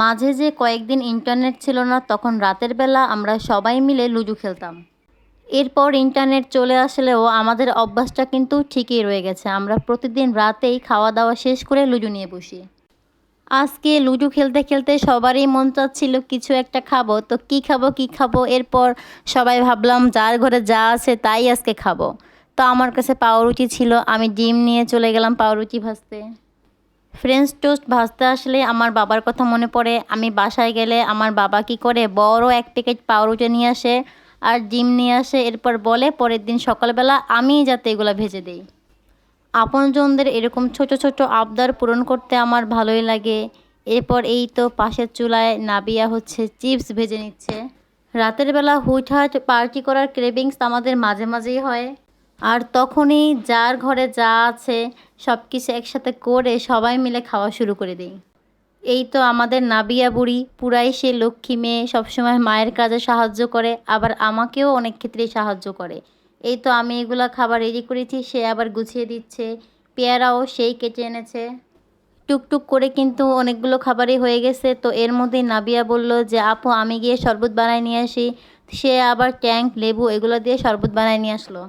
মাঝে যে কয়েকদিন ইন্টারনেট ছিল না, তখন রাতের বেলা আমরা সবাই মিলে লুডো খেলতাম। এরপর ইন্টারনেট চলে আসলেও আমাদের অভ্যাসটা কিন্তু ঠিকই রয়ে গেছে। আমরা প্রতিদিন রাতেই খাওয়া দাওয়া শেষ করে লুডো নিয়ে বসি। আজকে লুডো খেলতে খেলতে সবারই মন চাচ্ছিল, কিছু একটা খাব। তো কি খাব কি খাব? এরপর সবাই ভাবলাম, যার ঘরে যা আছে তাই আজকে খাব। তো আমার কাছে পাউরুটি ছিল, আমি ডিম নিয়ে চলে গেলাম পাউরুটি ভাজতে। ফ্রেঞ্চ টোস্ট ভাজতে আসলে আমার বাবার কথা মনে পড়ে। আমি বাসায় গেলে আমার বাবা কি করে বড় এক প্যাকেট পাউরুটি নিয়ে আসে আর ডিম নিয়ে আসে, এরপর বলে পরের দিন সকালবেলা আমিই যাতে এগুলো ভেজে দিই। আপনজনদের এরকম ছোট ছোট আবদার পূরণ করতে আমার ভালোই লাগে। এরপর এই তো পাশের চুলায় নাবিয়া হচ্ছে চিপস ভেজে নিচ্ছে। রাতের বেলা হুটহাট পার্টি করার ক্রেভিংস আমাদের মাঝে মাঝেই হয়। আর তখনই যার ঘরে যা আছে সব কিছু একসাথে করে সবাই মিলে খাওয়া শুরু করে দিই। এই তো আমাদের নাবিয়া বুড়ি, পুরাই সে লক্ষ্মী মেয়ে, সবসময় মায়ের কাজে সাহায্য করে, আবার আমাকেও অনেক ক্ষেত্রেই সাহায্য করে। এই তো আমি এগুলা খাবার রেডি করেছি, সে আবার গুছিয়ে দিচ্ছে, পেয়ারাও সেই কেটে এনেছে। টুকটুক করে কিন্তু অনেকগুলো খাবারই হয়ে গেছে, তো এর মধ্যেই নাবিয়া বলল যে, আপু, আমি গিয়ে শরবত বানায় নিয়ে আসি। সে আবার ট্যাঙ্ক, লেবু এগুলো দিয়ে শরবত বানায় নিয়ে আসলো।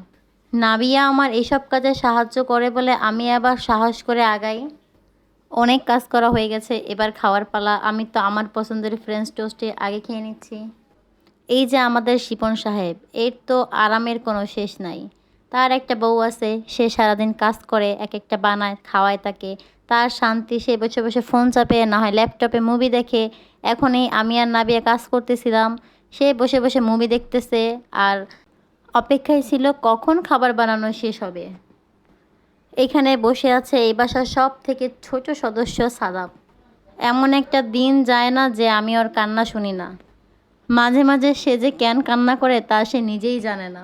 নাবিয়া আমার এইসব কাজে সাহায্য করে বলে আমি আবার সাহস করে আগাই। অনেক কাজ করা হয়ে গেছে, এবার খাওয়ার পালা। আমি তো আমার পছন্দের ফ্রেঞ্চ টোস্টে আগে খেয়ে নিচ্ছি। এই যে আমাদের শিপন সাহেব, এর তো আরামের কোনো শেষ নাই। তার একটা বউ আছে, সে সারাদিন কাজ করে এক একটা বানায়, খাওয়ায় তাকে। তার শান্তি, সে বসে বসে ফোন চাপে, না হয় ল্যাপটপে মুভি দেখে। এখনই আমি আর নাবিয়া কাজ করতেছিলাম। সে বসে বসে মুভি দেখতেছে, আর অপেক্ষায় ছিল কখন খাবার বানানো শেষ হবে। এখানে বসে আছে এই বাসার সব থেকে ছোট সদস্য সাদাব। এমন একটা দিন যায় না যে আমি ওর কান্না শুনি না। মাঝে মাঝে সে যে কেন কান্না করে তা সে নিজেই জানে না।